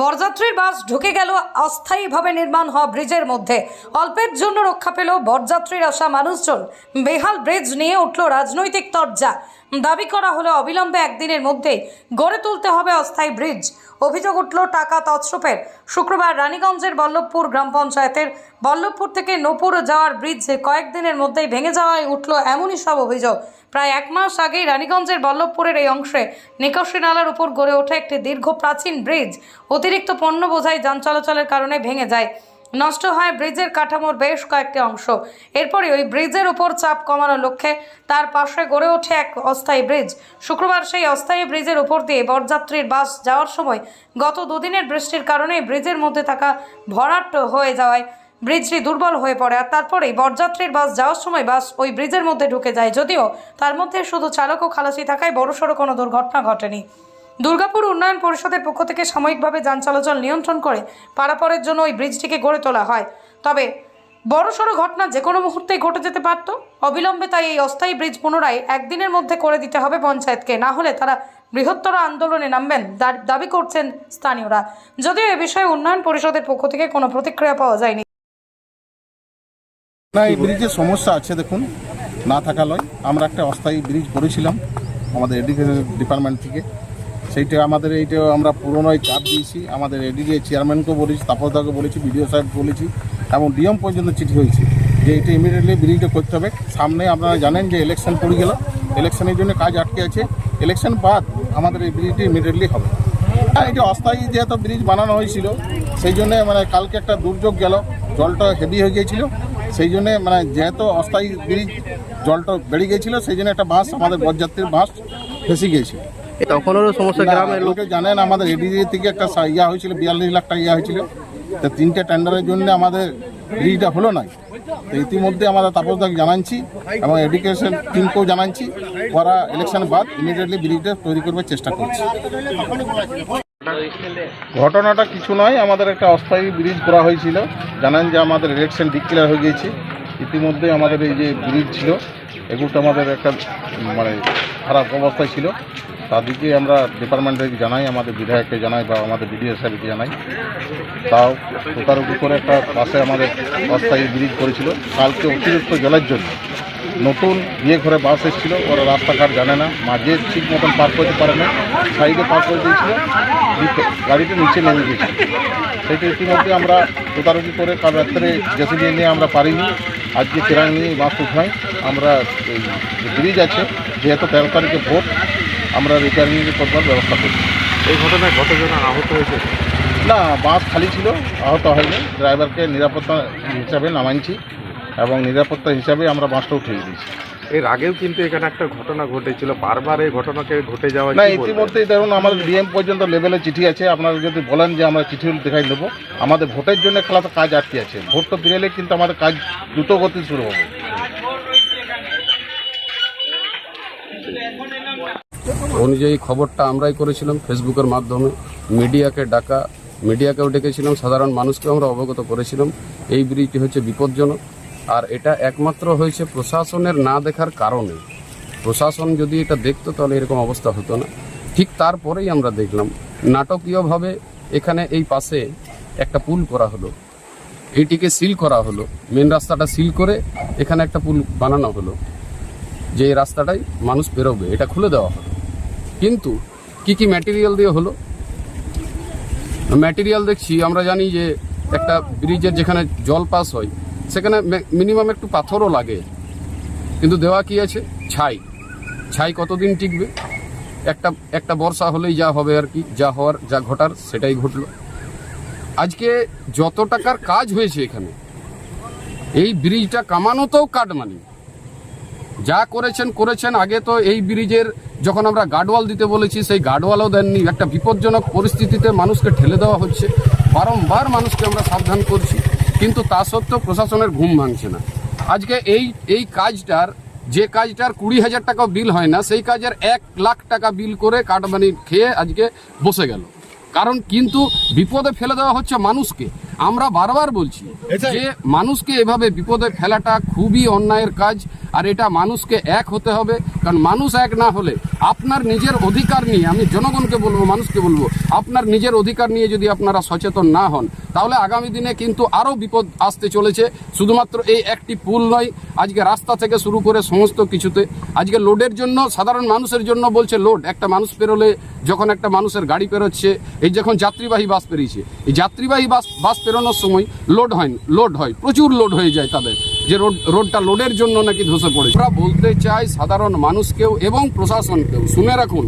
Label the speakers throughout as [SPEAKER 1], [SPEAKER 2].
[SPEAKER 1] বরযাত্রীর বাস ঢুকে গেল, অস্থায়ীভাবে নির্মাণ হওয়া ব্রিজের মধ্যে। অল্পের জন্য রক্ষা পেল বরযাত্রীর আসা মানুষজন। বেহাল ব্রিজ নিয়ে উঠল রাজনৈতিক তরজা। দাবি করা হলো, অবিলম্বে একদিনের মধ্যে গড়ে তুলতে হবে অস্থায়ী ব্রিজ। অভিযোগ উঠল, টাকা তছরূপের। শুক্রবার রানীগঞ্জের বল্লভপুর গ্রাম পঞ্চায়েতের বল্লভপুর থেকে নপুর যাওয়ার ব্রিজ কয়েকদিনের মধ্যেই ভেঙে যাওয়ায় উঠল এমনই সব অভিযোগ। প্রায় এক মাস আগেই রানীগঞ্জের বল্লভপুরের এই অংশে নিকশী নালার উপর গড়ে ওঠে একটি দীর্ঘ প্রাচীন ব্রিজ। অতিরিক্ত পণ্য বোঝাই যান চলাচলের কারণে ভেঙে যায়। নষ্ট হয় ব্রিজের কাঠামোর বেশ কয়েকটি অংশ। এরপরে ওই ব্রিজের উপর চাপ কমানোর লক্ষ্যে তার পাশে গড়ে ওঠে এক অস্থায়ী ব্রিজ। শুক্রবার সেই অস্থায়ী ব্রিজের উপর দিয়ে বরযাত্রীর বাস যাওয়ার সময় গত দুদিনের বৃষ্টির কারণে ব্রিজের মধ্যে থাকা ভরাট হয়ে যাওয়ায় ব্রিজটি দুর্বল হয়ে পড়ে আর তারপরেই বরযাত্রীর বাস যাওয়ার সময় বাস ওই ব্রিজের মধ্যে ঢুকে যায়। যদিও তার মধ্যে শুধু চালক ও খালাসি থাকায় বড়সড় কোনো দুর্ঘটনা ঘটেনি। দুর্গাপুর উন্নয়ন পরিষদের পক্ষ থেকে সাময়িকভাবে যান চলাচল নিয়ন্ত্রণ করে পারাপারের জন্য ওই ব্রিজটিকে গড়ে তোলা হয়। তবে বড়সড় ঘটনা যে কোনো মুহূর্তেই ঘটে যেতে পারত। অবিলম্বে তাই এই অস্থায়ী ব্রিজ পুনরায় একদিনের মধ্যে করে দিতে হবে পঞ্চায়েতকে। না হলে তারা বৃহত্তর আন্দোলনে নামবেন, দাবি করছেন স্থানীয়রা। যদিও এ বিষয়ে উন্নয়ন পরিষদের পক্ষ থেকে কোনো প্রতিক্রিয়া পাওয়া যায়নি।
[SPEAKER 2] না, এই ব্রিজের সমস্যা আছে, দেখুন, না থাকা লয়। আমরা একটা অস্থায়ী ব্রিজ করেছিলাম আমাদের এডুকেশন ডিপার্টমেন্ট থেকে। সেইটা আমাদের এইটা আমরা পুরোনোই চাপ দিয়েছি। আমাদের এডিডি চেয়ারম্যানকেও বলেছি তাপসদাকে বলেছি, বিডিও সাহেব বলেছি, এবং ডিএম পর্যন্ত চিঠি হয়েছে যে এটা ইমিডিয়েটলি ব্রিজটা করতে হবে। সামনে আপনারা জানেন যে ইলেকশন পড়ে গেল। ইলেকশনের জন্য কাজ আটকে আছে। ইলেকশন বাদ আমাদের এই ব্রিজটি ইমিডিয়েটলি হবে। হ্যাঁ এটা অস্থায়ী যেহেতু ব্রিজ বানানো হয়েছিল, সেই জন্য মানে কালকে একটা দুর্যোগ গেল। জলটা হেভি হয়ে গিয়েছিল। সেই জন্য মানে যেহেতু অস্থায়ী ব্রিজ জলটা বেড়ে গিয়েছিল সেই জন্য একটা বাস আমাদের বরযাত্রীর বাস ফেসে গিয়েছিল।
[SPEAKER 3] তখনেরও সমস্যা গ্রামের লোকে
[SPEAKER 2] জানেন আমাদের এডিজি থেকে একটা ইয়া হয়েছিল বিয়াল্লিশ লাখ টাকা ইয়া হয়েছিল। তো তিনটে টেন্ডারের জন্য আমাদের ব্রিজটা হলো নাই। তো ইতিমধ্যে আমরা তাপসদাকে জানাচ্ছি এবং এডুকেশন টিমকেও জানাচ্ছি ওরা ইলেকশন বাদ ইমিডিয়েটলি ব্রিজটা তৈরি করবার চেষ্টা করছে। ঘটনাটা কিছু নয়, আমাদের একটা অস্থায়ী ব্রিজ করা হয়েছিল। জানেন যে আমাদের ইলেকশন ডিক্লেয়ার হয়ে গিয়েছে। ইতিমধ্যে আমাদের এই যে ব্রিজ ছিল, এগুলো আমাদের একটা মানে খারাপ অবস্থায় ছিল। তাদেরকে আমরা ডিপার্টমেন্টে জানাই, আমাদের বিধায়ককে জানাই বা আমাদের বিডিও সাহেবকে জানাই। তাও তোতারুটি করে একটা পাশে আমাদের অস্থায়ী ব্রিজ করেছিল। কালকে অতিরিক্ত জলের জন্য। নতুন বিয়ে ঘরে বাস এসেছিল ওরা রাস্তাঘাট জানে না মাঝে ঠিক মতন পার করতে পারে না সাইডে পার করে দিয়েছিল গাড়িটা নিচে নেমে গেছিল সেইটা ইতিমধ্যে আমরা তোতারুটি করে কাল রাত্রে জেসিবি নিয়ে আমরা পারিনি আজকে কেরাং নিয়ে বাস উঠাই আমরা ব্রিজ আছে যেহেতু তেরো তারিখে ভোট আমরা রিপেয়ারিং করবার ব্যবস্থা করছি।
[SPEAKER 3] এই ঘটনায় কতজন আহত হয়েছে?
[SPEAKER 2] না বাস খালি ছিল আহত হয়নি ড্রাইভারকে নিরাপত্তা হিসাবে নামাইছি। এবং নিরাপত্তা হিসাবে আমরা বাসটা উঠিয়ে দিয়েছি।
[SPEAKER 3] এর আগেও কিন্তু এখানে একটা ঘটনা ঘটেছিল। বারবার এই ঘটনাকে ঘটে যাওয়া
[SPEAKER 2] না ইতিমধ্যেই ধরুন আমাদের ডিএম পর্যন্ত লেভেলে চিঠি আছে। আপনারা যদি বলেন যে আমরা চিঠি দেখাই দেবো আমাদের ভোটের জন্য খেলা তো কাজ আটকে আছে। ভোটটা দিলে কিন্তু আমাদের কাজ দ্রুত গতি শুরু হবে।
[SPEAKER 4] অনুযায়ী খবরটা আমরাই করেছিলাম ফেসবুকের মাধ্যমে। মিডিয়াকে ডাকা মিডিয়াকেও ডেকেছিলাম। সাধারণ মানুষকেও আমরা অবগত করেছিলাম। এই ব্রিজটি হচ্ছে বিপজ্জনক। আর এটা একমাত্র হয়েছে প্রশাসনের না দেখার কারণে। প্রশাসন যদি এটা দেখতো, তাহলে এরকম অবস্থা হতো না। ঠিক তারপরেই আমরা দেখলাম, নাটকীয়ভাবে এখানে এই পাশে একটা পুল করা হলো। এইটিকে সিল করা হলো। মেন রাস্তাটা সিল করে এখানে একটা পুল বানানো হলো। যে এই রাস্তাটাই মানুষ বেরোবে, এটা খুলে দেওয়া হলো। কিন্তু কি কি ম্যাটেরিয়াল দিয়ে হলো? ম্যাটেরিয়াল দেখছি, আমরা জানি যে একটা ব্রিজের যেখানে জল পাস হয় সেখানে মিনিমাম একটু পাথরও লাগে। কিন্তু দেওয়া কি আছে? ছাই। ছাই কতদিন টিকবে? একটা একটা বর্ষা হলেই যা হবে আর কি, যা হওয়ার, যা ঘটার, সেটাই ঘটলো। আজকে যত টাকার কাজ হয়েছে এখানে, এই ব্রিজটা কামানোতেও কাটমানি। যা করেছেন করেছেন। আগে তো এই ব্রিজের যখন আমরা গার্ডওয়াল দিতে বলেছি, সেই গার্ডওয়ালও দেননি। একটা বিপজ্জনক পরিস্থিতিতে মানুষকে ঠেলে দেওয়া হচ্ছে। বারংবার মানুষকে আমরা সাবধান করছি। কিন্তু তা সত্ত্বেও প্রশাসনের ঘুম ভাঙছে না। আজকে এই এই কাজটার, যে কাজটার কুড়ি হাজার টাকা বিল হয় না, সেই কাজের এক লাখ টাকা বিল করে কাটমানি খেয়ে আজকে বসে গেল। কারণ কিন্তু বিপদে ফেলে দেওয়া হচ্ছে মানুষকে। আমরা বারবার বলছি যে মানুষকে এভাবে বিপদে ফেলাটা খুবই অন্যায়ের কাজ আর এটা মানুষকে এক হতে হবে। কারণ মানুষ এক না হলে আপনার নিজের অধিকার নিয়ে আমি জনগণকে বলব মানুষকে বলব আপনার নিজের অধিকার নিয়ে যদি আপনারা সচেতন না হন তাহলে আগামী দিনে কিন্তু আরও বিপদ আসতে চলেছে। শুধুমাত্র এই একটি পুল নয় আজকে রাস্তা থেকে শুরু করে সমস্ত কিছুতে। আজকে লোডের জন্য সাধারণ মানুষের জন্য বলছে লোড। একটা মানুষ পেরোলে যখন একটা মানুষের গাড়ি পেরোচ্ছে এই যখন যাত্রীবাহী বাস পেরিয়েছে এই যাত্রীবাহী বাস বাস পেরোনোর সময় লোড হয় লোড হয়, প্রচুর লোড হয়ে যায় তাদের। যে রোড, রোডটা লোডের জন্য নাকি ধসে পড়ে আমরা বলতে চাই সাধারণ মানুষকেও এবং প্রশাসনকেও, শুনে রাখুন,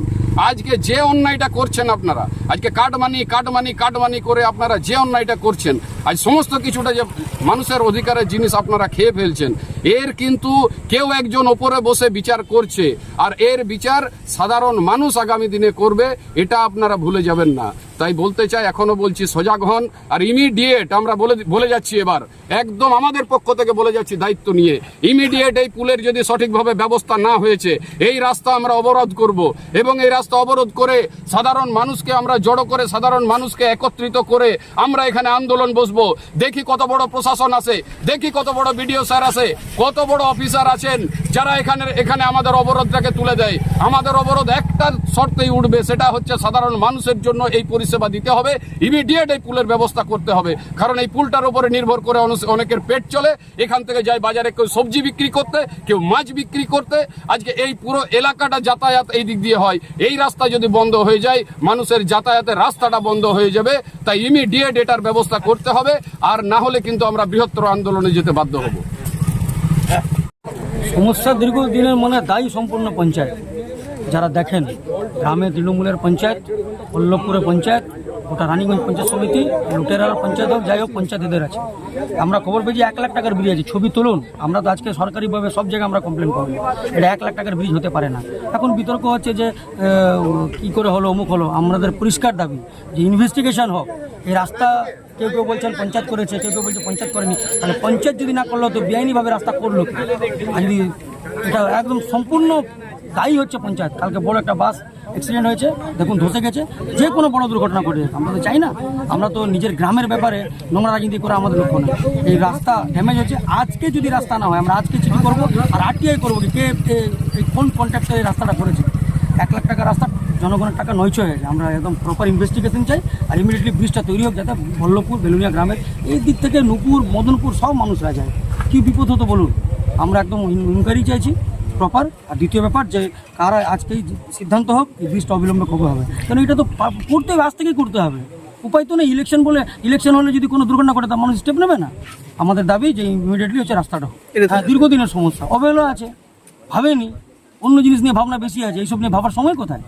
[SPEAKER 4] আজকে যে অন্যায়টা করছেন আপনারা, আজকে কাটমানি কাটমানি কাটমানি করে আপনারা যে অন্যায়টা করছেন, আজ সমস্ত কিছুটা যে মানুষের অধিকারের জিনিস আপনারা খেয়ে ফেলছেন, এর কিন্তু কেউ একজন ওপরে বসে বিচার করছে, আর এর বিচার সাধারণ মানুষ আগামী দিনে করবে, এটা আপনারা ভুলে যাবেন না। তাই বলতে চাই, এখনও বলছি, সজাগ হন আর ইমিডিয়েট আমরা বলে বলে যাচ্ছি এবার। একদম আমাদের পক্ষ থেকে বলে যাচ্ছি দায়িত্ব নিয়ে। ইমিডিয়েট এই পুলের যদি সঠিকভাবে ব্যবস্থা না হয়েছে, এই রাস্তা আমরা অবরোধ করব এবং এই রাস্তা অবরোধ করে সাধারণ মানুষকে আমরা জড়ো করে, সাধারণ মানুষকে একত্রিত করে আমরা এখানে আন্দোলন বসবো। দেখি কত বড় প্রশাসন আছে, দেখি কত বড় বিডিও স্যার আছে, কত বড় অফিসার আছেন যারা এখানে এখানে আমাদের অবরোধটাকে তুলে দেয়। আমাদের অবরোধ একটা শর্তেই উঠবে, সেটা হচ্ছে সাধারণ মানুষের জন্য এই পরিষেবা দিতে হবে ইমিডিয়েট এই পুলের ব্যবস্থা করতে হবে। কারণ এই পুলটার উপরে নির্ভর করে অনু- অনেকের পেট চলে। এখান থেকে যায় বাজারে কেউ সবজি বিক্রি করতে, কেউ মাছ বিক্রি করতে। আজকে এই পুরো এলাকাটা যাতায়াত এই দিক দিয়ে হয়। এই রাস্তা যদি বন্ধ হয়ে যায়, মানুষের যাতায়াতের রাস্তাটা বন্ধ হয়ে যাবে। তাই ইমিডিয়েট এটার ব্যবস্থা করতে হবে। আর না হলে কিন্তু আমরা বৃহত্তর আন্দোলনে যেতে বাধ্য হব।
[SPEAKER 5] সমস্যা দীর্ঘদিনের মানে দায়ী সম্পূর্ণ পঞ্চায়েত। যারা দেখেন, গ্রামে তৃণমূলের পঞ্চায়েত পল্লভপুরের পঞ্চায়েত ওটা রানীগঞ্জ পঞ্চায়েত সমিতি লুটেরার পঞ্চায়েত হোক, যাই হোক পঞ্চায়েতদের আছে। আমরা খবর পেয়েছি এক লাখ টাকার ব্রিজ আছে, ছবি তুলুন। আমরা তো আজকে সরকারিভাবে সব জায়গায় আমরা কমপ্লেন করব। এটা এক লাখ টাকার ব্রিজ হতে পারে না। এখন বিতর্ক হচ্ছে যে কি করে হলো, অমুক হলো। আমাদের পরিষ্কার দাবি যে ইনভেস্টিগেশন হোক। এই রাস্তা কেউ কেউ বলছেন পঞ্চায়েত করেছে, কেউ কেউ বলছে পঞ্চায়েত করেনি। তাহলে পঞ্চায়েত যদি না করল, তো বেআইনিভাবে রাস্তা করল আর যদি এটা একদম সম্পূর্ণ দায়ী হচ্ছে পঞ্চায়েত। কালকে বড় একটা বাস অ্যাক্সিডেন্ট হয়েছে, দেখুন ধসে গেছে, যে কোনো বড় দুর্ঘটনা ঘটে। আমরা তো চাই না। আমরা তো নিজের গ্রামের ব্যাপারে নোংরা রাজনীতি করা আমাদের লক্ষ্য নয় এই রাস্তা ড্যামেজ হচ্ছে আজকে যদি রাস্তা না হয়, আমরা আজকে চিঠি করব আর আরটিআই করব কি, কে এই কোন কন্ট্রাক্টর এই রাস্তাটা করেছে? এক লাখ টাকা রাস্তা, জনগণের টাকা নয়ছ হয়ে গেছে। আমরা একদম প্রপার ইনভেস্টিগেশন চাই আর ইমিডিয়েটলি ব্রিজটা তৈরি হোক যাতে বল্লভপুর বেলুনিয়া গ্রামের এই দিক থেকে নুপুর, মদনপুর সব মানুষরা যায়। কী বিপদ হতো বলুন? আমরা একদম ইনকোয়ারি চাইছি। প্রপার আর দ্বিতীয় ব্যাপার যে কারা আজকেই সিদ্ধান্ত হোক এই ব্রিজটা অবিলম্বে কবে হবে। কারণ এটা তো করতে হবে আজ থেকেই করতে হবে। উপায় তো নেই ইলেকশন বলে ইলেকশন হলে যদি কোনো দুর্ঘটনা ঘটে তা মানুষ স্টেপ নেবে না। আমাদের দাবি যে ইমিডিয়েটলি হচ্ছে রাস্তাটা হ্যাঁ দীর্ঘদিনের সমস্যা অবহেলা আছে ভাবেনি। অন্য জিনিস নিয়ে ভাবনা বেশি আছে এইসব নিয়ে ভাবার সময় কোথায়?